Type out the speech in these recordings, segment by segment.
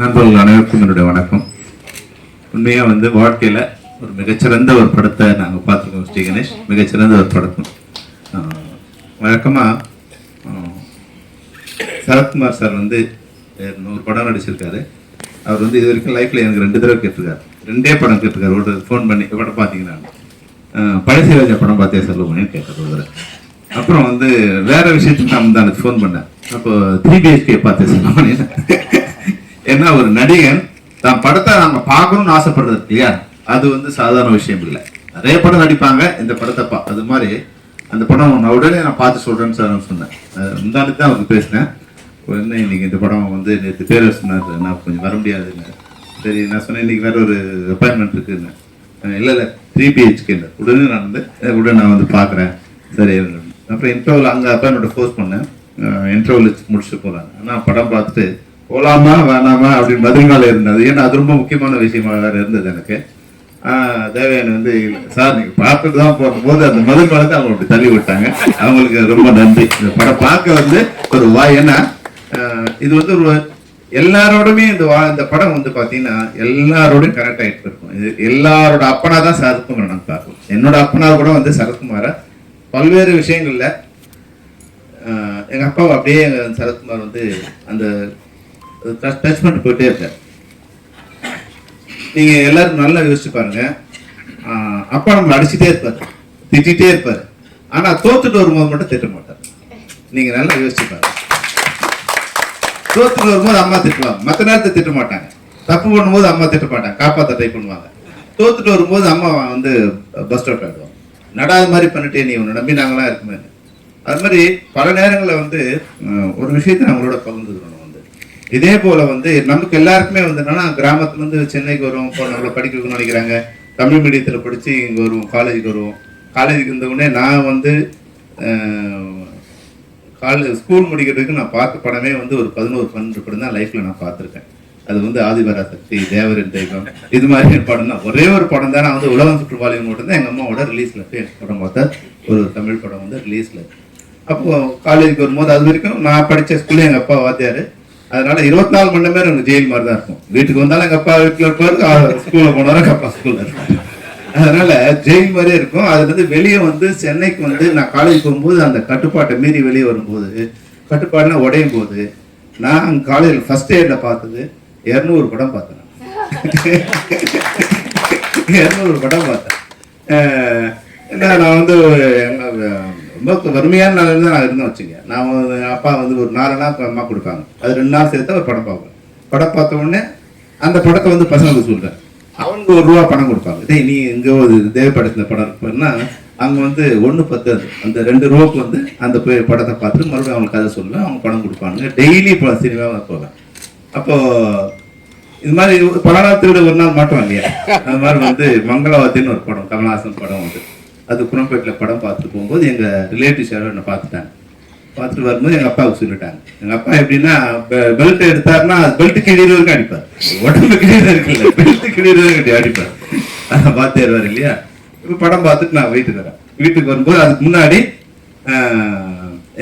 நண்பர்கள் அனைவருக்கும் என்னுடைய வணக்கம். உண்மையாக வந்து வாழ்க்கையில் ஒரு மிகச்சிறந்த ஒரு படத்தை நாங்கள் பார்த்துருக்கோம் ஸ்ரீ கணேஷ். மிகச்சிறந்த ஒரு படத்தும் வழக்கமாக சரத்குமார் சார் வந்து ஒரு நூறு படம் நடிச்சிருக்காரு. அவர் வந்து இது வரைக்கும் லைஃப்பில் எனக்கு ரெண்டு தடவை கேட்டிருக்காரு. ரெண்டே படம் கேட்டிருக்காரு. ஒரு ஃபோன் பண்ணி படம் பார்த்தீங்கன்னா பழசி ராஜா படம் பார்த்தே சொல்லுவோம்னு கேட்டார் ஒரு அப்புறம் வந்து வேற விஷயத்துக்கு நான் தான் ஃபோன் பண்ணேன். அப்போ த்ரீ பிஹெச்கே பார்த்தே சொல்லுவேன் ஏன்னா ஒரு நடிகன் தான் படத்தை நம்ம பார்க்கணும்னு ஆசைப்படுறது இல்லையா? அது வந்து சாதாரண விஷயம் இல்லை. நிறைய படம் நடிப்பாங்க இந்த படத்தை பா அது மாதிரி அந்த படம் நான் உடனே நான் பார்த்து சொல்கிறேன்னு சார் சொன்னேன். முந்தானத்து தான் அவங்க பேசினேன். உடனே இன்னைக்கு இந்த படம் வந்து நேற்று பேர் சொன்னார் நான் கொஞ்சம் வர முடியாதுன்னு. சரி நான் சொன்னேன் இன்னைக்கு வேற ஒரு அப்பாயின்மெண்ட் இருக்குன்னு. இல்லை இல்லை த்ரீ பிஹெச்கே உடனே நான் வந்து உடனே நான் வந்து பார்க்குறேன். சரி அப்புறம் இன்டர்வல் அங்கே அப்பாயின்மெண்ட் ஃபோர்ஸ் பண்ணேன். இன்டர்வல் முடிச்சுட்டு போகிறாங்க ஆனால் படம் பார்த்துட்டு போகலாமா வேணாமா அப்படின்னு பதினால இருந்தது. ஏன்னா அது ரொம்ப முக்கியமான விஷயமா வேற இருந்தது எனக்கு. ஆஹ் வந்து சார் நீங்க பார்த்துட்டு தான் போகும்போது அந்த மதுர் காலத்தை அவங்க அப்படி தள்ளி விட்டாங்க. அவங்களுக்கு ரொம்ப நன்றி. இந்த படம் பார்க்க வந்து ஒரு வா ஏன்னா இது வந்து ஒரு எல்லாரோடுமே இந்த வா இந்த படம் வந்து பார்த்தீங்கன்னா எல்லாரோடையும் கனெக்ட் ஆயிட்டு இருக்கும். இது எல்லாரோட அப்பனா தான் சரத்குமார் நான் பார்க்கணும் என்னோட அப்பனா கூட வந்து சரத்குமாரை. பல்வேறு விஷயங்கள்ல எங்கள் எங்க அப்பாவை அப்படியே எங்கள் சரத்குமார் வந்து அந்த டச் பண்ணிட்டு போயிட்டே இருக்கார் நீங்க எல்லாரும் நல்லா யோசிச்சு பாருங்க. ஆஹ் அப்பா நம்மளை அடிச்சுட்டே இருப்பாரு. திட்டிகிட்டே இருப்பாரு. ஆனா தோத்துட்டு வரும்போது மட்டும் திட்ட மாட்டார். நீங்க நல்லா யோசிச்சு பாருங்க. தோத்துட்டு வரும்போது அம்மா திட்டுவாங்க. மற்ற நேரத்தை திட்ட மாட்டாங்க. தப்பு பண்ணும்போது அம்மா திட்ட மாட்டாங்க. காப்பாற்ற ட்ரை பண்ணுவாங்க. தோத்துட்டு வரும்போது அம்மா வந்து பஸ் ஸ்டாப் ஆயிடுவாங்க. நடாத மாதிரி பண்ணிட்டே நீ உன்னை நம்பி நாங்களாம் இருக்குமே. அது மாதிரி பல நேரங்களில் வந்து ஒரு விஷயத்தை நம்மளோட பகிர்ந்துக்கிறோம் இதே போல வந்து நமக்கு எல்லாருக்குமே வந்து என்னன்னா கிராமத்துல இருந்து சென்னைக்கு வருவோம் இப்போ படிக்கிறதுக்கு நினைக்கிறாங்க. தமிழ் மீடியத்தில் படிச்சு இங்கே வருவோம் காலேஜுக்கு வருவோம். காலேஜுக்கு இருந்த உடனே நான் வந்து காலேஜ் ஸ்கூல் முடிக்கிறதுக்கு நான் பார்த்த படமே வந்து ஒரு பதினோரு பன்னெண்டு படம் தான் லைஃப்ல நான் பார்த்துருக்கேன். அது வந்து ஆதிவரா சக்தி தேவரின் தெய்வம் இது மாதிரி படம் தான். ஒரே ஒரு படம் தான். நான் வந்து உலகம் சுற்றுப்பாளையம் மட்டும் தான் எங்கள் அம்மாவோட ரிலீஸ்ல படம் பார்த்தா ஒரு தமிழ் படம் வந்து ரிலீஸில் அப்போது காலேஜுக்கு வரும்போது அது வரைக்கும் நான் படித்த ஸ்கூல்ல எங்கள் அப்பா வாத்தியார். அதனால இருபத்தி நாலு மணி நேரம் எனக்கு ஜெயில் மாதிரி தான் இருக்கும். வீட்டுக்கு வந்தாலும் எங்கள் அப்பா வீட்டில் இருப்பாரு ஸ்கூலில் போனாலும் எங்கள் அப்பா ஸ்கூலில் இருப்பாரு. அதனால ஜெயில் மாதிரியே இருக்கும். அதுலேருந்து வெளியே வந்து சென்னைக்கு வந்து நான் காலேஜ் போகும்போது அந்த கட்டுப்பாட்டை மீறி வெளியே வரும்போது கட்டுப்பாடுலாம் உடையும் போது நான் காலேஜில் ஃபஸ்ட் இயரில் பார்த்தது இரநூறு படம் பார்த்தேன். இரநூறு படம் பார்த்தேன். என்ன நான் வந்து ரொம்ப வறுமையான நிலையில தான் நான் இருந்தேன் வச்சுங்க. நான் அப்பா வந்து ஒரு நாலு நாள் அம்மா கொடுப்பாங்க. அது ரெண்டு நாள் சேர்த்து ஒரு படம் பார்ப்பேன் படம் பார்த்த உடனே அந்த படத்தை வந்து பசங்களுக்கு சொல்கிறேன் அவனுக்கு ஒரு ரூபா பணம் கொடுப்பாங்க. டேய் நீ எங்கே ஒரு தேவைப்படுத்தின படம் இருப்பேன்னா அங்கே வந்து ஒன்று பத்து அது. அந்த ரெண்டு ரூபாய்க்கு வந்து அந்த போய் படத்தை பார்த்துட்டு மறுபடியும் அவங்களுக்கு கதை சொல்லுவேன். அவங்க படம் கொடுப்பாங்க. டெய்லி இப்போ சினிமாவை போவேன். அப்போ இது மாதிரி பல நாள் திருட ஒரு நாள் மாட்டோம் இல்லையா? அது மாதிரி வந்து மங்களவாத்தின்னு ஒரு படம் கமல்ஹாசன் படம் வந்து. அது குரம்பேட்டில் படம் பார்த்துட்டு போகும்போது எங்கள் ரிலேட்டிவ்ஸ் யாரும் என்னை பார்த்துட்டாங்க. பார்த்துட்டு வரும்போது எங்கள் அப்பாவுக்கு சொல்லிட்டாங்க. எங்கள் அப்பா எப்படின்னா பெல்ட் எடுத்தாருன்னா பெல்ட் கீழே வரைக்கும் அடிப்பார். உடம்பு கீழே இருக்குல்ல பெல்ட் கீழே வரைக்கும் அடிப்பார். அதை பார்த்து வருவார் இல்லையா? இப்போ படம் பார்த்துட்டு நான் வீட்டுக்கு வரேன். வீட்டுக்கு வரும்போது அதுக்கு முன்னாடி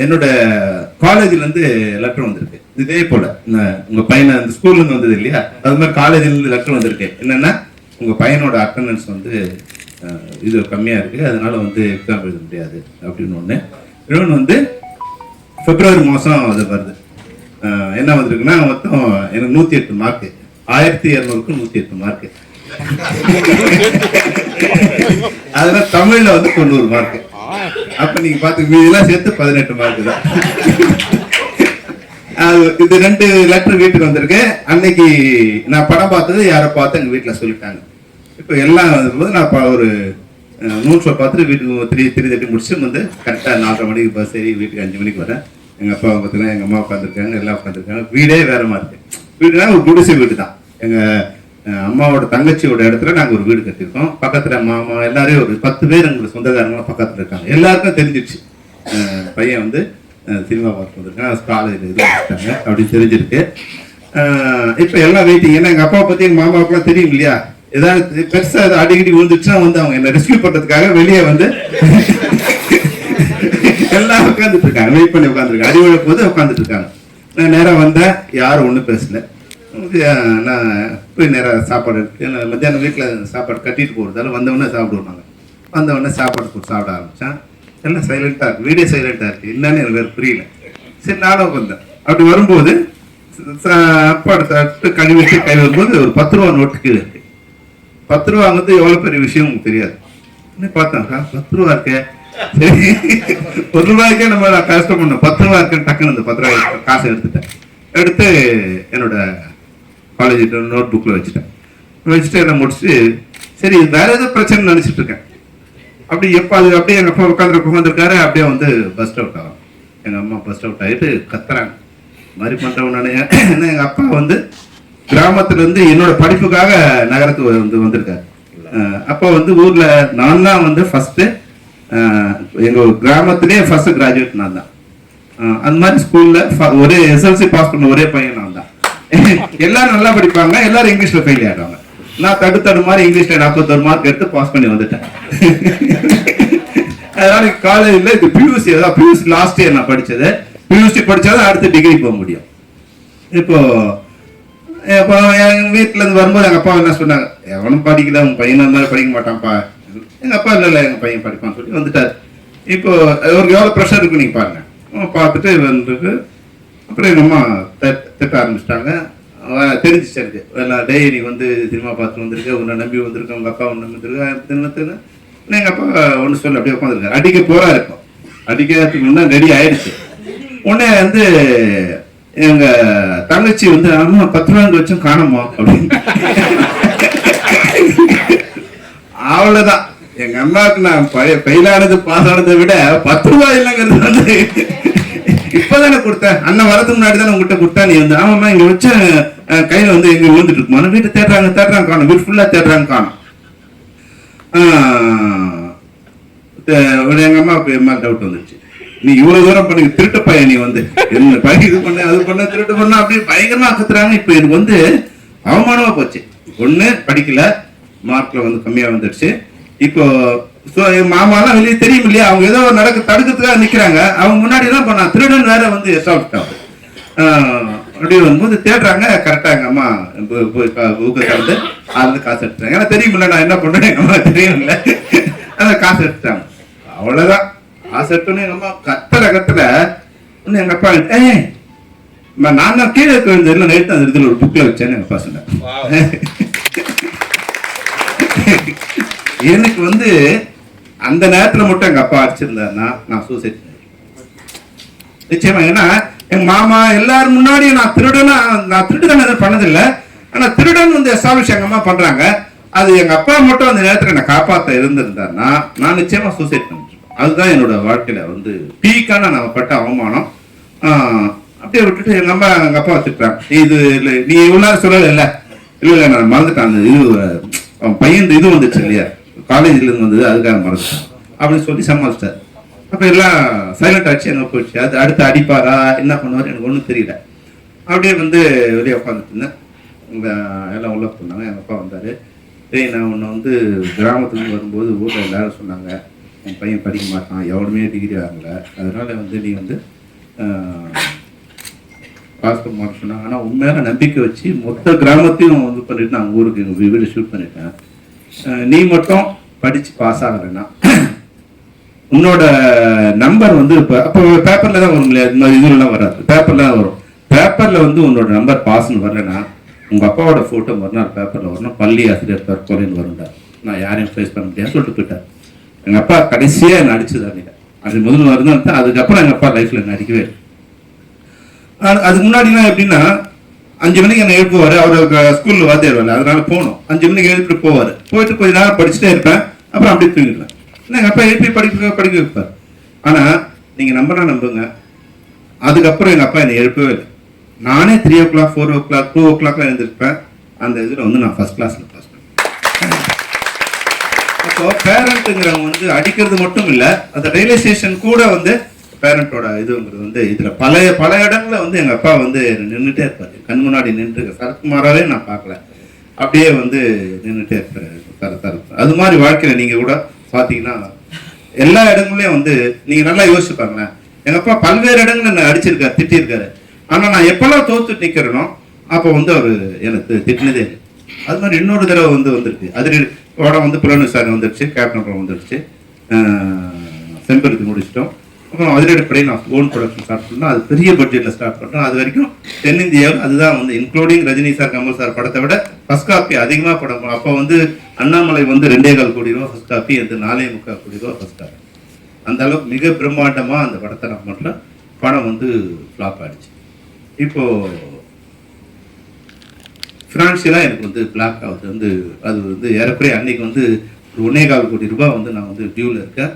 என்னோட காலேஜ்லேருந்து லெட்டர் வந்திருக்கு. இதே போல நான் பையனை அந்த ஸ்கூல்ல இருந்து வந்தது இல்லையா? அது மாதிரி காலேஜ்லேருந்து லெட்டர் வந்திருக்கு. என்னென்னா உங்கள் பையனோட அட்டண்டன்ஸ் வந்து இது கம்மியா இருக்கு. அதனால வந்து எக்ஸாம் எழுத முடியாது அப்படின்னு ஒண்ணு. இன்னொன்று வந்து பிப்ரவரி மாதம் அது வருது. ஆஹ் என்ன வந்திருக்குன்னா மொத்தம் எனக்கு நூற்றி எட்டு மார்க்கு ஆயிரத்தி இரநூறுக்கு நூற்றி எட்டு மார்க்கு அதுல தமிழ்ல வந்து தொண்ணூறு மார்க் அப்ப நீங்க பாத்து மீதிலாம் சேர்த்து பதினெட்டு மார்க் தான். அது இது ரெண்டு லெட்டர் வீட்டுக்கு வந்திருக்கு. அன்னைக்கு நான் படம் பார்த்தது யாரை பார்த்து எங்க வீட்டுல சொல்லிட்டாங்க. இப்போ எல்லாம் போது நான் இப்போ ஒரு நூற்றை பார்த்துட்டு வீட்டுக்கு த்ரீ த்ரீ தட்டி முடிச்சு வந்து கரெக்டாக நாலரை மணிக்கு பஸ் ஏறி வீட்டுக்கு அஞ்சு மணிக்கு வரேன். எங்கள் அப்பா பார்த்தீங்கன்னா எங்கள் அம்மா உட்காந்துருக்காங்க எல்லாம் உட்காந்துருக்காங்க வீடே வேறு மாதிரி. இருக்கு வீடுனா ஒரு குடிசை வீடு தான் எங்கள் அம்மாவோட தங்கச்சியோட இடத்துல நாங்கள் ஒரு வீடு கட்டியிருக்கோம். பக்கத்தில் மாமா எல்லாரையும் ஒரு பத்து பேர் எங்களுக்கு சொந்தக்காரங்களாம் பக்கத்தில் இருக்காங்க. எல்லாருக்கும் தெரிஞ்சிருச்சு பையன் வந்து சினிமா பார்த்து வந்திருக்கேன். காலேஜில் இது வச்சுட்டாங்க அப்படின்னு தெரிஞ்சிருக்கு. இப்போ எல்லாம் வெயிட்டிங் ஏன்னா எங்கள் அப்பாவை பற்றி எங்கள் மாமாவுக்குலாம் தெரியும் இல்லையா? ஏதாவது பெருசா அடிக்கடி விழுந்துச்சுன்னா வந்து அவங்க என்ன ரெஸ்கியூ பண்றதுக்காக வெளியே வந்து எல்லாம் உட்காந்துட்டு இருக்காங்க வெயிட் பண்ணி உட்காந்துருக்காங்க அடி விழ போது உட்காந்துட்டு இருக்காங்க நான் நேராக வந்தேன். யாரும் ஒன்றும் பேசல. நான் போய் நேராக சாப்பாடு எடுத்து மத்தியானம் வீட்டில் சாப்பாடு கட்டிட்டு போகிறதால வந்தவொடனே சாப்பிடுவாங்க. நாங்கள் வந்தவொடனே சாப்பாடு கொடுத்து சாப்பிட ஆரம்பித்தான் எல்லாம் சைலண்ட்டாக இருக்கு. வீடே சைலண்ட்டாக இருக்குது என்னன்னு எனக்கு வேறு புரியல. சரி நானும் வந்தேன். அப்படி வரும்போது சாப்பாடு சாப்பிட்டு கழுவிட்டு கை வரும்போது ஒரு பத்து ரூபா நோட்டுக்கு பத்து ரூபா வந்து எவ்வளோ பெரிய விஷயம் உங்களுக்கு தெரியாது. உடனே பார்த்தேன் பத்து ரூபா இருக்கே. சரி. ஒரு ரூபாய்க்கே நம்ம நான் கஷ்டம் பண்ணோம். பத்து ரூபா இருக்குன்னு டக்குன்னு அந்த பத்து ரூபாய் காசை எடுத்துட்டேன். எடுத்து என்னோட காலேஜ் நோட் புக்கில் வச்சுட்டேன். வச்சுட்டு என்ன முடிச்சுட்டு சரி இது வேற ஏதோ பிரச்சனை நினச்சிட்டு இருக்கேன். அப்படி எப்போ அது அப்படியே எங்கள் அப்பா உட்காந்து உட்காந்துருக்காரு அப்படியே வந்து பஸ்ட் அவுட் ஆகும் எங்கள் அம்மா பஸ்ட் அவுட் ஆகிட்டு கத்துறாங்க. இந்த மாதிரி பண்ணுறவன் ஏன்னா எங்கள் அப்பா வந்து கிராமத்துல இருந்து என்னோட படிப்புக்காக நகரத்துக்கு வந்து வந்திருக்காரு. அப்போ வந்து ஊர்ல நான் தான் வந்து ஃபர்ஸ்ட் எங்க கிராமத்திலே ஃபர்ஸ்ட் கிராஜுவேட் நான் தான். அந்த மாதிரி ஸ்கூல்ல ஒரே எஸ்எல்சி பாஸ் பண்ண ஒரே பையன் நான் தான். எல்லாரும் நல்லா படிப்பாங்க எல்லாரும் இங்கிலீஷ்ல ஃபெயில் ஆயிடுவாங்க. நான் தடுத்தடு மாதிரி இங்கிலீஷ்ல நாற்பத்தொரு மார்க் எடுத்து பாஸ் பண்ணி வந்துட்டேன். அதனால காலேஜ்ல இது பியூசி அதான் பியூசி லாஸ்ட் இயர் நான் படிச்சது. பியூசி படிச்சாதான் அடுத்து டிகிரி போக முடியும். இப்போ இப்போ எங்கள் வீட்டிலேருந்து வரும்போது எங்கள் அப்பா என்ன சொன்னாங்க எவனும் படிக்கல உங்கள் பையன் இருந்தாலும் மாதிரி படிக்க மாட்டான்ப்பா. எங்கள் அப்பா இல்லை இல்லை எங்கள் பையன் படிப்பான்னு சொல்லி வந்துட்டாரு. இப்போ அவருக்கு எவ்வளோ ப்ரெஷர் இருக்கு நீங்கள் பாருங்கள் பார்த்துட்டு வந்துட்டு அப்புறம் எங்கள் அம்மா திட்ட திட்ட ஆரம்பிச்சிட்டாங்க. தெரிஞ்சிச்சு எனக்கு. எல்லாம் டேய் நீ வந்து சினிமா பார்த்து வந்திருக்க உன்னை நம்பி வந்திருக்க உங்கள் அப்பா ஒன்று நம்பி வந்திருக்க. எங்கள் அப்பா ஒன்று சொல்லி அப்படியே உட்காந்துருக்காரு அடிக்க போறா இருக்கும் அடிக்கிறதுக்கு முன்னாடி ரெடி ஆயிடுச்சு. உடனே வந்து எங்க தங்கச்சி வந்து அம்மா பத்து நான்கு வச்சும் காணோமா அப்படின்னு. அவ்வளவுதான். எங்க அம்மாவுக்கு நான் பயிலானது பாஸ் ஆனதை விட பத்து ரூபாய் இல்லைங்கிறது வந்து இப்பதானே கொடுத்தேன். அண்ணன் வரதுக்கு முன்னாடி தானே உங்ககிட்ட கொடுத்தா நீ வந்து ஆமாம்மா இங்க வச்ச கையில வந்து எங்க விழுந்துட்டு இருக்குமா வீட்டு தேடுறாங்க தேடுறாங்க காணும். வீட்டு ஃபுல்லா தேடுறாங்க காணும். எங்க அம்மாவுக்கு எம்மா டவுட் வந்துச்சு நீ இவ்வளவு தூரம் பண்ணி திருட்டு பையன் நீ வந்து என்ன பையன் இது பண்ண அது பண்ண திருட்டு பண்ண அப்படியே பயங்கரமா கத்துறாங்க இப்ப எனக்கு வந்து அவமானமா போச்சு. ஒண்ணு படிக்கல. மார்க்ல வந்து கம்மியா வந்துடுச்சு. இப்போ என் மாமாலாம் வெளியே தெரியும் இல்லையா? அவங்க ஏதோ நடக்க தடுக்கிறதுக்காக நிக்கிறாங்க. அவங்க முன்னாடி தான் பண்ணா திருடன் வேற வந்து எசாப்டாங்க அப்படி வரும்போது தேடுறாங்க. கரெக்டா எங்க அம்மா பு- போய் ஊக்க திறந்து அதுல காசு எடுத்துட்டாங்க. ஏன்னா தெரியுமில்ல நான் என்ன பண்றேன் எங்க அம்மா தெரியும் இல்லை அதை காசு எடுத்துட்டாங்க. அவ்வளவுதான். நான் எடுத்தோன்னே எங்க அம்மா கத்துற கத்துல இன்னும் எங்க அப்பா ஏ நான் தான் கீழே இருக்க நைட்டு அந்த இடத்துல ஒரு புக்கில் வச்சேன்னு எங்கள் அப்பா சொன்னேன் எனக்கு வந்து அந்த நேரத்தில் மட்டும் எங்க அப்பா அடிச்சிருந்தாருன்னா நான் சூசைட் நிச்சயமா ஏன்னா எங்க மாமா எல்லாரும் முன்னாடியும் நான் திருடனா நான் திருடுதன எதுவும் பண்ணதில்லை ஆனால் திருடன் வந்து எஸ்டாப்ளிஷ் எங்கள் அம்மா பண்ணுறாங்க அது எங்கள் அப்பா மட்டும் அந்த நேரத்தில் என்னை காப்பாற்ற இருந்திருந்தாருன்னா நான் நிச்சயமாக சூசைட் பண்ணேன் அதுதான் என்னோட வாழ்க்கையில வந்து பீக்கான நான் பட்ட அவமானம். அப்படியே விட்டுட்டு எங்க அம்மா எங்க அப்பா திட்டுறாங்க "நீ இது இல்லை நீ இவ்வளவு நேரம் சொல்லல இல்ல. இல்ல இல்ல நான் மறந்துட்டேன். அந்த இது அவன் பையன் இது வந்துச்சு இல்லையா? காலேஜ்ல இருந்து வந்தது அதுக்காக மறந்துட்டேன். அப்படின்னு சொல்லி சமாளிச்சிட்டார். அப்ப எல்லாம் சைலண்ட் ஆச்சு எங்க போயிடுச்சு. அது அடுத்து அடிப்பாரா என்ன பண்ணுவார் எனக்கு ஒன்றும் தெரியல. அப்படியே வந்து வெளியே உட்காந்துட்டு இருந்தேன். எல்லாம் உள்ள போனாங்க. எங்கள் அப்பா வந்தார். டேய் நான் உன்னை வந்து கிராமத்துலேருந்து வரும்போது ஊரில் எல்லாரும் சொன்னாங்க. உன் பையன் படிக்க மாட்டான் எவனுமே டிகிரி வாங்கல. அதனால வந்து நீ வந்து பாஸ் பண்ண சொன்னாங்க ஆனால் உண்மையான நம்பிக்கை வச்சு மொத்த கிராமத்தையும் இது பண்ணிட்டு நான் ஊருக்கு எங்கள் வீடு ஷூட் பண்ணிட்டேன். நீ மட்டும் படித்து பாஸ் ஆகலைன்னா உன்னோட நம்பர் வந்து இப்போ அப்போ பேப்பரில் தான் வரும் இல்லையா? இந்த மாதிரி இதுலாம் வராது. பேப்பரில் தான் வரும். பேப்பரில் வந்து உன்னோட நம்பர் பாஸ்ன்னு வரலன்னா உங்கள் அப்பாவோட ஃபோட்டோ மறுநாள் பேப்பரில் வரணும். பள்ளி ஆசிரியர் தற்கொலைன்னு வரும்டா. நான் யாரையும் ஃபேஸ் பண்ண முடியாது சொல்லிட்டு போயிட்டேன். எங்கள் அப்பா கடைசியாக என்ன அடிச்சது அன்னைக்கு அது முதல்ல வருதான் அதுக்கப்புறம் எங்கள் அப்பா லைஃப்ல என்ன அடிக்கவே அது- அதுக்கு முன்னாடிலாம் எப்படின்னா அஞ்சு மணிக்கு என்னை எழுப்புவார். அவர் ஸ்கூலில் வாத்தியார் அதனால போகணும் அஞ்சு மணிக்கு எழுப்பிட்டு போவார். போயிட்டு கொஞ்ச நேரம் படிச்சுட்டே இருப்பேன். அப்புறம் அப்படியே தூங்கிடுவேன். இல்லை எங்கள் அப்பா எழுப்பி படிக்க படிக்க வைப்பார். ஆனால் நீங்கள் நம்பினா நம்புங்க. அதுக்கப்புறம் எங்கள் அப்பா என்னை எழுப்பவே இல்லை. நானே three o'clock four o'clock two ஓ கிளாக்லாம் எழுந்திருப்பேன். அந்த இதில் வந்து நான் ஃபர்ஸ்ட் கிளாஸில் அப்போ பேரண்ட்டுங்கிறவங்க வந்து அடிக்கிறது மட்டும் இல்லை அந்த ரியலைசேஷன் கூட வந்து பேரண்ட்டோட இதுங்கிறது வந்து இதில் பல பல இடங்களில் வந்து எங்கள் அப்பா வந்து நின்றுட்டே இருப்பார். கண் முன்னாடி நின்று சரத்குமாராகவே நான் பார்க்கல. அப்படியே வந்து நின்றுட்டே இருப்பார் தர தர. அது மாதிரி வாழ்க்கையில் நீங்கள் கூட பார்த்தீங்கன்னா எல்லா இடங்களையும் வந்து நீங்கள் நல்லா யோசிச்சுப்பாங்களேன் எங்கள் அப்பா பல்வேறு இடங்களில் என்ன அடிச்சிருக்காரு திட்டிருக்காரு. ஆனால் நான் எப்போல்லாம் தோத்து நிற்கிறேனோ அப்போ வந்து அவர் எனக்கு திட்டினதே இல்லை. அது மாதிரி இன்னொரு தடவை வந்து வந்திருக்கு அதில் படம் வந்து புலனு சார் வந்துருச்சு கேப்டன் படம் வந்துருச்சு. செம்பருத்தி முடிச்சிட்டோம். அப்புறம் அதிரடிப்படை நான் ஓன் ப்ரொடக்ஷன் ஸ்டார்ட் பண்ணோம். அது பெரிய பட்ஜெட்டில் ஸ்டார்ட் பண்ணுறோம் அது வரைக்கும் தென்னிந்தியாவில் அதுதான் வந்து including Rajini sir Kamal sir படத்தை விட ஃபஸ்ட் காப்பி அதிகமாக படம் அப்போ வந்து அண்ணாமலை வந்து ரெண்டே கால் கோடி ரூபா ஃபர்ஸ்ட் காப்பி அது நாலே முக்கால் கோடி ரூபா ஃபர்ஸ்ட் காப்பி அந்த அளவுக்கு மிக பிரம்மாண்டமாக அந்த படத்தை நான் பண்ணுறேன் படம் வந்து ஃப்ளாப் ஆகிடுச்சு இப்போது ஃபினான்ஷியலாக எனக்கு வந்து பிளாக் ஆகுது வந்து அது வந்து ஏறக்குறைய அன்னைக்கு வந்து ஒரு ஒன்னே கால் கோடி ரூபாய் வந்து நான் வந்து டியூவில் இருக்கேன்.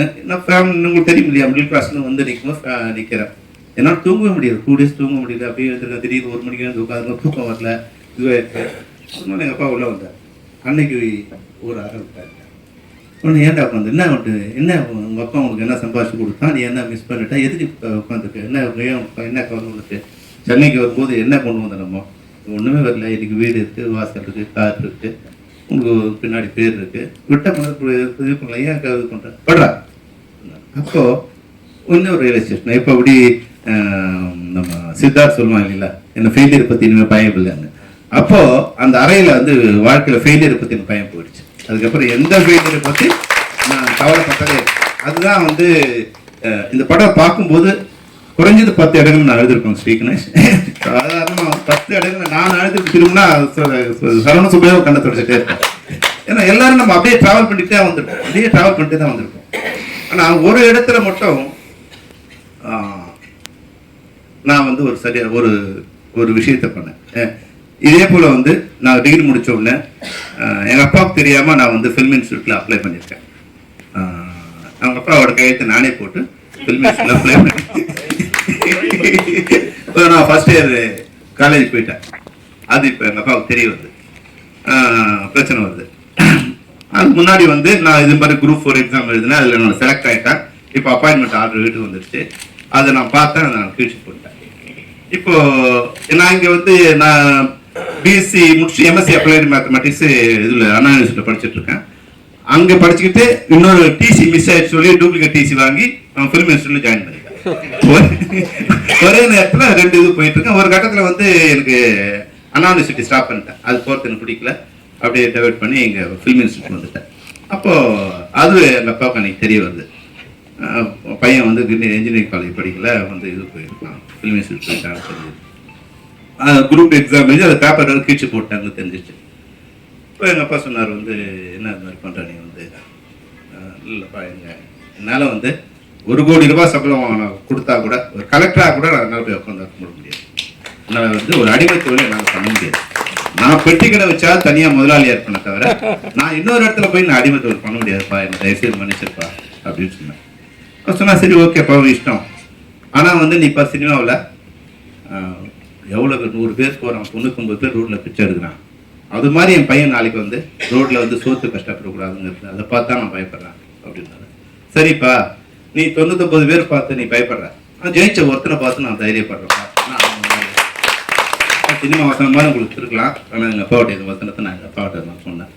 ஏன் நான் ஃபேமிலி உங்களுக்கு தெரியும் இல்லையா? மிடில் கிளாஸ்னு வந்து நிற்கும்போது நிற்கிறேன் என்னால் தூங்கவே முடியாது டூ டேஸ் தூங்க முடியல. அப்படியே திடீர்னு ஒரு மணிக்கு வந்து உட்காந்து தூக்கம் வரல. இதுவே இருக்கு எங்கள் அப்பா உள்ளே வந்தார். அன்னைக்கு ஒரு அரை விட்டார். உடனே ஏன்டா உட்காந்து என்ன வந்து என்ன உங்கள் அப்பா உங்களுக்கு என்ன சம்பாதிச்சு கொடுத்தா? நீ என்ன மிஸ் பண்ணிட்டா? எதுக்கு உட்காந்துருக்கு என்ன ஏன் என்ன கவலை உனக்கு? சென்னைக்கு வரும்போது என்ன கொண்டு வந்த நம்ம ஒன்றுமே வரல. இதுக்கு வீடு இருக்குது வாசல் இருக்குது கார் இருக்குது உங்களுக்கு பின்னாடி பேர் இருக்குது விட்ட மனது இது பண்ணல ஏன் இது பண்ணுறேன் படுறா. அப்போது இன்னொரு ரியலைசேஷன் இப்போ அப்படி நம்ம சித்தார்த் சொல்லுவாங்க இல்லைங்களா? என்ன ஃபெயிலியர் பற்றி இனிமேல் பயம் இல்லைங்க அப்போது அந்த அறையில் வந்து வாழ்க்கையில் ஃபெயிலியர் பற்றி எனக்கு பயம் போயிடுச்சு. அதுக்கப்புறம் எந்த ஃபெயிலியரை பற்றி நான் கவலைப்பட்டதே அதுதான் வந்து இந்த படம் பார்க்கும்போது குறைஞ்சது பத்து இடங்கள் நான் எழுதிருக்கோம் ஸ்ரீ கணேஷ். சாதாரணமாக பத்து இடங்கள் நான் எழுதிட்டு திரும்பினா சரவண சுப்பையோ கண்ணை தொடச்சிட்டே இருப்பேன். ஏன்னா எல்லாரும் நம்ம அப்படியே டிராவல் பண்ணிட்டே வந்திருக்கோம் அப்படியே டிராவல் பண்ணிட்டே தான் வந்திருக்கோம் ஆனால் ஒரு இடத்துல மட்டும் நான் வந்து ஒரு சரியா ஒரு ஒரு விஷயத்தை பண்ணேன். இதே போல் வந்து நான் டிகிரி முடித்த உடனே எங்கள் அப்பாவுக்கு தெரியாமல் நான் வந்து ஃபில்ம் இன்ஸ்டியூட்டில் அப்ளை பண்ணியிருக்கேன். அவங்க அவங்க அப்பாவோட கையெழுத்தை நானே போட்டு ஃபில்ம் இன்ஸ்டியூட்டில் அப்ளை பண்ணி இப்போ நான் ஃபர்ஸ்ட் இயர் காலேஜ் போயிட்டேன். அது இப்போ எங்கள் அப்பாவுக்கு தெரிய வருது. பிரச்சனை வருது. அதுக்கு முன்னாடி வந்து நான் இது மாதிரி குரூப் ஃபோர் எக்ஸாம் எழுதினேன். அதில் நான் செலக்ட் ஆகிட்டேன் இப்போ அப்பாயின்மெண்ட் ஆர்டர் வீட்டுக்கு வந்துடுச்சு அதை நான் பார்த்தேன் நான் கீழ்ச்சி போட்டேன் இப்போ நான் இங்கே வந்து நான் பிஎஸ்சி முடிச்சு எம்எஸ்சி அப்ளைடு மேத்தமெட்டிக்ஸ் இதில் அண்ணா யூனிவர்சிட்டியில் படிச்சுட்டு இருக்கேன். அங்கே படிச்சுக்கிட்டு இன்னொரு டிசி மிஸ் ஆயிடுச்சு சொல்லி டூப்ளிகேட் டிசி வாங்கி நான் ஃபிலிம் இன்ஸ்டியூட்டில் ஜாயின் பண்ணேன். ஒரே- நேரத்தில் ரெண்டு இது போயிட்டு இருக்கேன் ஒரு கட்டத்தில் வந்து எனக்கு அண்ணா யூனிவர்சிட்டி ஸ்டாப் பண்ணிட்டேன். அது போகிறது எனக்கு பிடிக்கல. அப்படியே டைவர்ட் பண்ணி இங்கே ஃபிலிம் இன்ஸ்டியூட் வந்துட்டேன். அப்போது அது எங்கள் அப்பாவுக்கு அன்றைக்கி தெரிய வருது. பையன் வந்து இன்ஜினியரிங் காலேஜ் படிக்கல. வந்து இது போயிருக்கான். ஃபிலிம் இன்ஸ்டியூட் போயிட்டான்னு தெரியுது குரூப் எக்ஸாம் எழுதி அதை பேப்பர் வந்து கீழ்ச்சி போட்டாங்க தெரிஞ்சிச்சு. இப்போ எங்கள் அப்பா சொன்னார் வந்து என்ன அது மாதிரி பண்ணுற நீ வந்து? இல்லைப்பா எங்கள் என்னால் வந்து ஒரு கோடி ரூபாய் சம்பளம் கொடுத்தா கூட ஒரு கலெக்டராக கூட நான் என்னால் போய் உட்காந்து இருக்க முடியாது. என்னால் வந்து ஒரு அடிமை தொழில் என்னால் பண்ண முடியாது. நான் பெட்டிக்கடை வச்சா தனியாக முதலாளியாக இருப்பேனே தவிர நான் இன்னொரு இடத்துல போய் நான் அடிமை தொழில் பண்ண முடியாதுப்பா என்ன தயவுசெய்து மன்னிச்சிருப்பா அப்படின்னு சொன்னேன். சொன்னால் சொன்னா சரி ஓகேப்பா பவர் இஷ்டம். ஆனால் வந்து நீ இப்போ சினிமாவில் எவ்வளோ நூறு பேர் போகிறான் தொண்ணூத்தொம்பது பேர் ரோட்டில் பிச்சை எடுக்கிறான். அது மாதிரி என் பையன் நாளைக்கு வந்து ரோட்டில் வந்து சோத்து கஷ்டப்படக்கூடாதுங்கிறது அதை பார்த்தா நான் பயப்படுறேன் அப்படின்னாரு. சரிப்பா நீ தொண்ணூத்தொம்பது பேர் பார்த்து நீ பயப்படுற. நான் ஜெயிச்ச ஒருத்தனை பார்த்து நான் தைரியப்படுறேன் நான் சினிமா வசனம் மாதிரி உங்களுக்கு இருக்கலாம் ஆனால் எங்கள் அப்பாவோட வசனத்தை நான் எங்கள் அப்பாவோட நான் சொன்னேன்.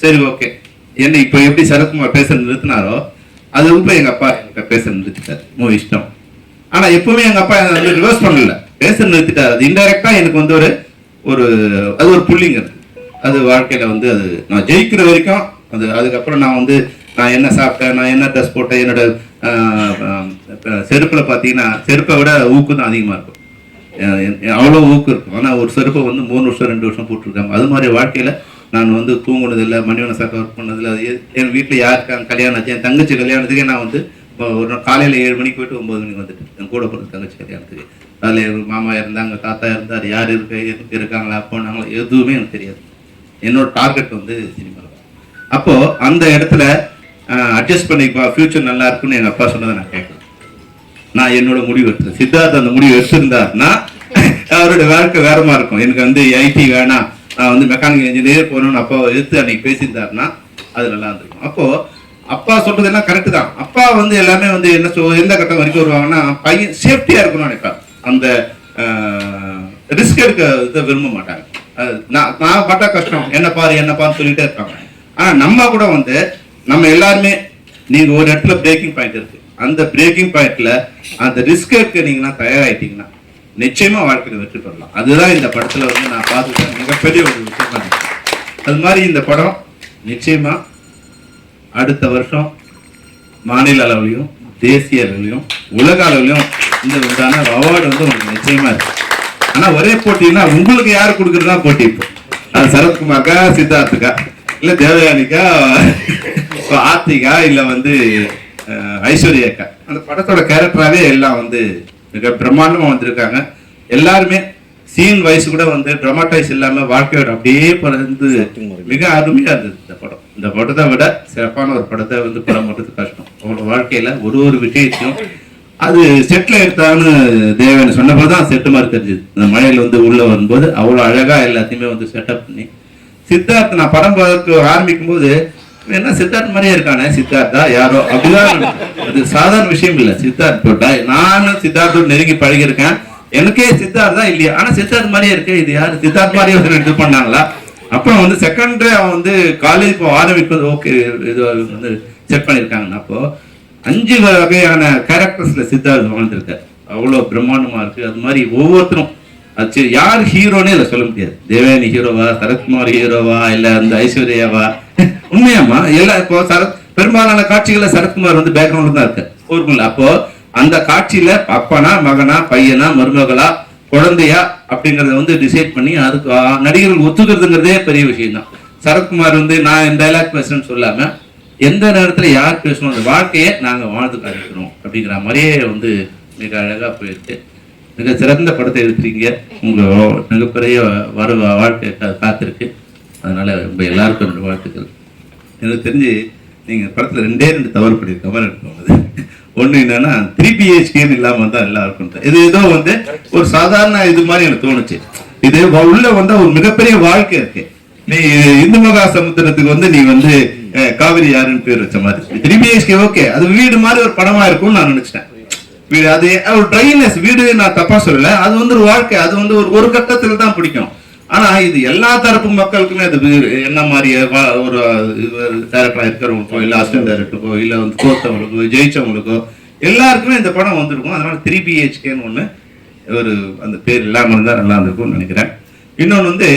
சரி ஓகே. என்ன இப்போ எப்படி சரத்குமார் பேச நிறுத்தினாரோ அது இப்போ எங்கள் அப்பா எனக்கு பேச நிறுத்திட்டார். மூவி இஷ்டம். ஆனால் எப்பவுமே எங்கள் அப்பா என்னை வந்து ரிவர்ஸ் பண்ணல. பேச நிறுத்திட்டார். அது இன்டெரக்டாக எனக்கு வந்து ஒரு ஒரு அது ஒரு புள்ளிங்க. அது. அது வாழ்க்கையில் வந்து அது நான் ஜெயிக்கிற வரைக்கும் அது அதுக்கப்புறம் நான் வந்து நான் என்ன சாப்பிட்டேன் நான் என்ன ட்ரெஸ் போட்டேன் என்னோட செருப்பில் பார்த்தீங்கன்னா செருப்பை விட ஊக்கு தான் அதிகமாக இருக்கும். அவ்வளோ ஊக்கம் இருக்கும். ஆனால் ஒரு செருப்பை வந்து மூணு வருஷம் ரெண்டு வருஷம் போட்டிருக்காங்க. அது மாதிரி வாழ்க்கையில் நான் வந்து தூங்குனதில்லை மணிவன சாக்க ஒர்க் பண்ணதில்லை. அது என் வீட்டில் யாருக்காங்க கல்யாணம் ஆச்சு என் தங்கச்சி கல்யாணத்துக்கே நான் வந்து ஒரு நாள் காலையில் ஏழு மணிக்கு போயிட்டு ஒம்பது மணிக்கு வந்துட்டு என் கூட பிறந்த தங்கச்சி கல்யாணத்துக்கு. அதில் மாமா இருந்தாங்க தாத்தா இருந்தார் யார் இருக்க எதுக்கு இருக்காங்களா போனாங்களா எதுவுமே எனக்கு தெரியாது. என்னோட டார்கெட் வந்து சினிமா அப்போது அந்த இடத்துல அட்ஜஸ்ட் பண்ணிப்பா ஃப்யூச்சர் நல்லா இருக்குன்னு எங்கள் அப்பா சொன்னதை நான் கேட்குறேன். நான் என்னோட முடிவு எடுத்தேன். சித்தார்த் அந்த முடிவு எடுத்திருந்தாருன்னா அவரோட வாழ்க்கை வேறமா இருக்கும். எனக்கு வந்து ஐடி வேணாம். நான் வந்து மெக்கானிக்கல் இன்ஜினியர் போகணும்னு அப்பா எடுத்து அன்னைக்கு பேசியிருந்தாருன்னா அது நல்லா இருந்திருக்கும். அப்போது அப்பா சொல்றதெல்லாம் கரெக்டு தான். அப்பா வந்து எல்லாமே வந்து என்ன சொல் எந்த கட்டம் வரைக்கும் வருவாங்கன்னா பையன் சேஃப்டியாக இருக்கணும்னு நினைப்பார். அந்த ரிஸ்க் எடுக்க இதை விரும்ப மாட்டாங்க அது நான் நான் பட்ட கஷ்டம் என்ன பாரு என்ன பாரு சொல்லிட்டே இருப்பாங்க. ஆனால் நம்ம கூட வந்து நம்ம எல்லாருமே நீங்க ஒரு இடத்துல பிரேக்கிங் பாயிண்ட் இருக்கு. அந்த பிரேக்கிங் பாயிண்ட்ல அந்த ரிஸ்க் எடுக்கிறீங்கன்னா தயாராகிட்டீங்கன்னா தயாராயிட்டீங்கன்னா நிச்சயமா வாழ்க்கையில வெற்றி பெறலாம். அதுதான் இந்த படத்துல வந்து நான் பார்த்துட்டேன் மிகப்பெரிய ஒரு விஷயம் அது மாதிரி இந்த படம் நிச்சயமா அடுத்த வருஷம் மாநில அளவுலையும் தேசிய அளவுலையும் உலக அளவுலையும் இந்த உண்டான அவார்டு வந்து உங்களுக்கு நிச்சயமா இருக்கு. ஆனா ஒரே போட்டின்னா உங்களுக்கு யார் கொடுக்கறதா போட்டி இப்போ? அது சரத்குமார்க்கா சித்தார்த்துக்கா? இல்ல தேவயானிக்கா? ஸோ ஆர்த்திகா இல்லை வந்து ஐஸ்வர்யா ஐஸ்வர்யாக்கா அந்த படத்தோட கேரக்டராகவே எல்லாம் வந்து மிக பிரம்மாண்டமாக வந்திருக்காங்க. எல்லாருமே சீன் வயசு கூட வந்து ட்ரமாட்டைஸ் இல்லாமல் வாழ்க்கையோட அப்படியே பிறந்து மிக அருமையாக இருந்தது இந்த படம். இந்த படத்தை விட சிறப்பான ஒரு படத்தை வந்து படம் பண்ணுறது கஷ்டம். அவங்களோட வாழ்க்கையில் ஒரு ஒரு விஷயத்தையும் அது செட்டில் எடுத்தான்னு தேவன் சொன்னபோது தான் செட்டு மாதிரி தெரிஞ்சுது. இந்த மழையில் வந்து உள்ளே வரும்போது அவ்வளோ அழகாக எல்லாத்தையுமே வந்து செட்டப் பண்ணி. சித்தார்த் நான் படம் பார்க்க ஆரம்பிக்கும் போது என்ன சித்தார்த் மாதிரியே இருக்கானே? சித்தார்த்தா? யாரோ? அப்படிதான் அது சாதாரண விஷயம் இல்ல. சித்தார்த் நானும் சித்தார்த்தோட நெருங்கி பழகியிருக்கேன். எனக்கே சித்தார்த் தான் இல்லையா. ஆனா சித்தார்த் மாதிரியே இருக்கு. இது யாரு? சித்தார்த் மாதிரியே ஒருத்தர் இது பண்ணாங்களா? அப்புறம் வந்து செகண்டரி அவன் வந்து காலேஜ் இப்போ ஆரம்பிப்பது ஓகே இது வந்து செக் பண்ணியிருக்காங்கன்னா அப்போ. அஞ்சு வகையான கேரக்டர்ஸ்ல சித்தார்த் வாழ்ந்திருக்காரு. அவ்வளோ பிரம்மாண்டமா இருக்கு. அது மாதிரி ஒவ்வொருத்தரும். அது சரி, யார் ஹீரோனே இதை சொல்ல முடியாது. தேவயானி ஹீரோவா சரத்குமார் ஹீரோவா இல்லை அந்த ஐஸ்வர்யாவா உண்மையாமா எல்லா இப்போ சரத் பெரும்பாலான காட்சிகள்ல சரத்குமார் வந்து பேக்ரவுண்ட்ல தான் இருக்கு ஊருக்குள்ள. அப்போ அந்த காட்சியில அப்பனா மகனா பையனா மருமகளா குழந்தையா அப்படிங்கறத வந்து டிசைட் பண்ணி அதுக்கு நடிகர்கள் ஒத்துக்கிறதுங்கிறதே பெரிய விஷயம் தான் சரத்குமார் வந்து நான் இந்த டைலாக் பேசுறேன்னு சொல்லாம எந்த நேரத்துல யார் பேசணும் அந்த வாழ்க்கையை நாங்க வாழ்ந்து காட்டிக்கிறோம் அப்படிங்கிற மாதிரியே வந்து மிக அழகா போயிருக்கு. மிக சிறந்த படத்தை எடுத்துறீங்க உங்க மிகப்பெரிய வர வாழ்க்கை கா- காத்திருக்கு. அதனால உங்க எல்லாருக்கும் வாழ்த்துக்கள். எனக்கு தெரிஞ்சு நீங்கள் படத்தில் ரெண்டே ரெண்டு தவறு பண்ணியிருக்க மாதிரி இருக்கும் அது என்னன்னா த்ரீ பிஹெச்கேன்னு இல்லாமல் தான் எல்லாருக்கும் இது ஏதோ வந்து ஒரு சாதாரண இது மாதிரி எனக்கு தோணுச்சு. இது உள்ளே உள்ள ஒரு மிகப்பெரிய வாழ்க்கை இருக்கு. நீ இந்து மகா சமுத்திரத்துக்கு வந்து நீ வந்து காவிரி யாருன்னு பேர் வச்ச மாதிரி. த்ரீ பிஹெச்கே ஓகே அது வீடு மாதிரி ஒரு படமா இருக்கும்னு நான் நினைச்சிட்டேன். வீடு அது ஒரு ட்ரைனஸ் வீடு நான் தப்பா சொல்லல. அது வந்து ஒரு வாழ்க்கை. அது வந்து ஒரு ஒரு கட்டத்துல தான் பிடிக்கும். ஆனா இது எல்லா தரப்பு மக்களுக்குமே அது என்ன மாதிரி வா- ஒரு டேரக்டரா இருக்கிறவங்களுக்கோ இல்ல அசிஸ்டன்ட் டேரக்டருக்கோ இல்ல வந்து தோத்தவங்களுக்கோ ஜெயிச்சவங்களுக்கோ எல்லாருக்குமே இந்த படம் வந்திருக்கும். அதனால த்ரீ பிஹெச்கேன்னு ஒண்ணு ஒரு அந்த பேர் இல்லாம இருந்தா நல்லா இருந்திருக்கும்னு நினைக்கிறேன். இன்னொன்னு வந்து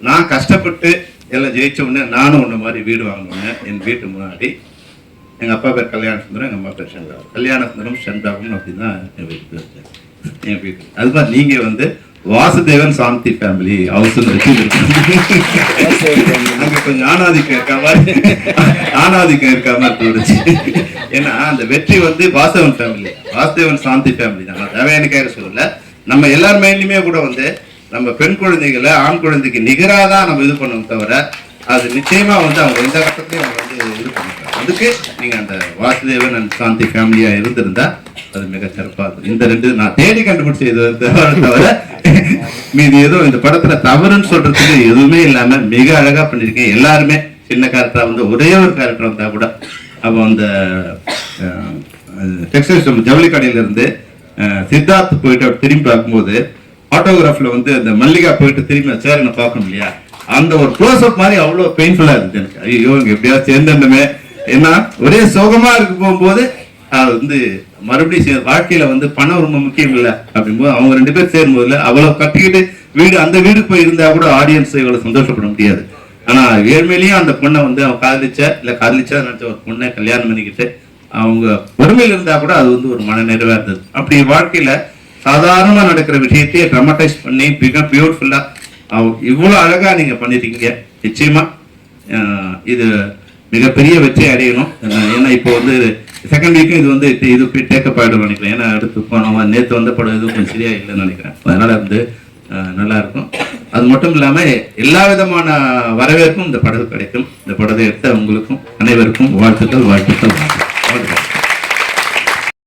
நான் கஷ்டப்பட்டு எல்லாம் ஜெயிச்ச உடனே நானும் ஒன்று மாதிரி வீடு வாங்கினேன் என் வீட்டு முன்னாடி. எங்கள் அப்பா பேர் கல்யாண சுந்தரம் எங்கள் அம்மா பேர் சந்தாரம் கல்யாண சுந்தரம் சந்தாரம் அப்படின்னு தான் என் வீட்டு பேர் என் வீட்டு அது மாதிரி நீங்கள் வந்து வாசுதேவன் சாந்தி ஃபேமிலி ஹவுஸ் அங்க கொஞ்சம் ஆணாதிக்கம் இருக்க மாதிரி? ஆணாதிக்கம் இருக்க மாதிரி தோணுச்சு. ஏன்னா அந்த வெற்றி வந்து வாசவன் ஃபேமிலி வாசுதேவன் சாந்தி ஃபேமிலி தான். நான் தேவையானுக்காக சொல்லல. நம்ம எல்லார் மைண்ட்லயுமே கூட வந்து நம்ம பெண் குழந்தைகளை ஆண் குழந்தைக்கு நிகராக தான் நம்ம இது பண்ணணும் தவிர அது நிச்சயமா வந்து அவங்க எந்த கட்டத்திலையும் அவங்க வந்து இது பண்ணுறாங்க அதுக்கு நீங்க அந்த வாசுதேவன் அண்ட் சாந்தி ஃபேமிலியா இருந்திருந்தா அது மிக சிறப்பாக இருக்கும் இந்த ரெண்டு நான் தேடி கண்டுபிடிச்ச இது தவிர மீதி ஏதோ இந்த படத்துல தவறுன்னு சொல்றதுக்கு எதுவுமே இல்லாம மிக அழகா பண்ணிருக்கேன் எல்லாருமே சின்ன கேரக்டரா வந்து ஒரே ஒரு கேரக்டர் வந்தா கூட அப்போ அந்த டெக்ஸ்டைல் ஜவுளி கடையில இருந்து அஹ், சித்தார்த் போயிட்டு அவர் திரும்பி பார்க்கும்போது ஆட்டோகிராஃப்ல வந்து அந்த மல்லிகா போயிட்டு திரும்பி சேர் என்ன பார்க்கணும் இல்லையா? அந்த ஒரு க்ளோஸ் அப் மாதிரி அவ்வளோ பெயின்ஃபுல்லா இருந்துச்சு எனக்கு. ஐயோ இங்க எப்படியாவது சேர்ந்துடணுமே ஏன்னா ஒரே சோகமா இருக்கு போகும்போது அது வந்து மறுபடியும் சே- வாழ்க்கையில வந்து பணம் ரொம்ப முக்கியம் இல்ல அப்படிங்கும்போது அவங்க ரெண்டு பேர் சேரும்போதுல அவ்வளவு கட்டிக்கிட்டு வீடு அந்த வீடு போய் இருந்தா கூட ஆடியன்ஸ் இவ்வளவு சந்தோஷப்பட முடியாது. ஆனா ஏழ்மையிலயும் அந்த பொண்ணை வந்து அவன் காதலிச்ச இல்ல காதலிச்சா நினைச்ச ஒரு பொண்ணை கல்யாணம் பண்ணிக்கிட்டு அவங்க வறுமையில இருந்தா கூட அது வந்து ஒரு மன நிறைவா இருந்தது. அப்படி வாழ்க்கையில சாதாரணமா நடக்கிற விஷயத்தையே ட்ரமடைஸ் பண்ணி மிக பியூட்டிஃபுல்லா இவ்வளவு அழகா நீங்க பண்ணிருக்கீங்க நிச்சயமா இது மிகப்பெரிய வெற்றி அடையணும். ஏன்னா இப்போ வந்து செகண்ட் வீக்கும் இது வந்து இது- இது போய் டேக்கப் ஆகிடும் நினைக்கிறேன். ஏன்னா அடுத்து போனோம் நேற்று வந்த படம் எதுவும் கொஞ்சம் சரியா இல்லைன்னு நினைக்கிறேன். அதனால வந்து நல்லா இருக்கும். அது மட்டும் இல்லாமல் எல்லா விதமான வரவேற்பும் இந்த படத்துக்கு கிடைக்கும். இந்த படத்தை எடுத்த உங்களுக்கும் அனைவருக்கும் வாழ்த்துக்கள் வாழ்த்துக்கள். வாழ்த்துக்கள்.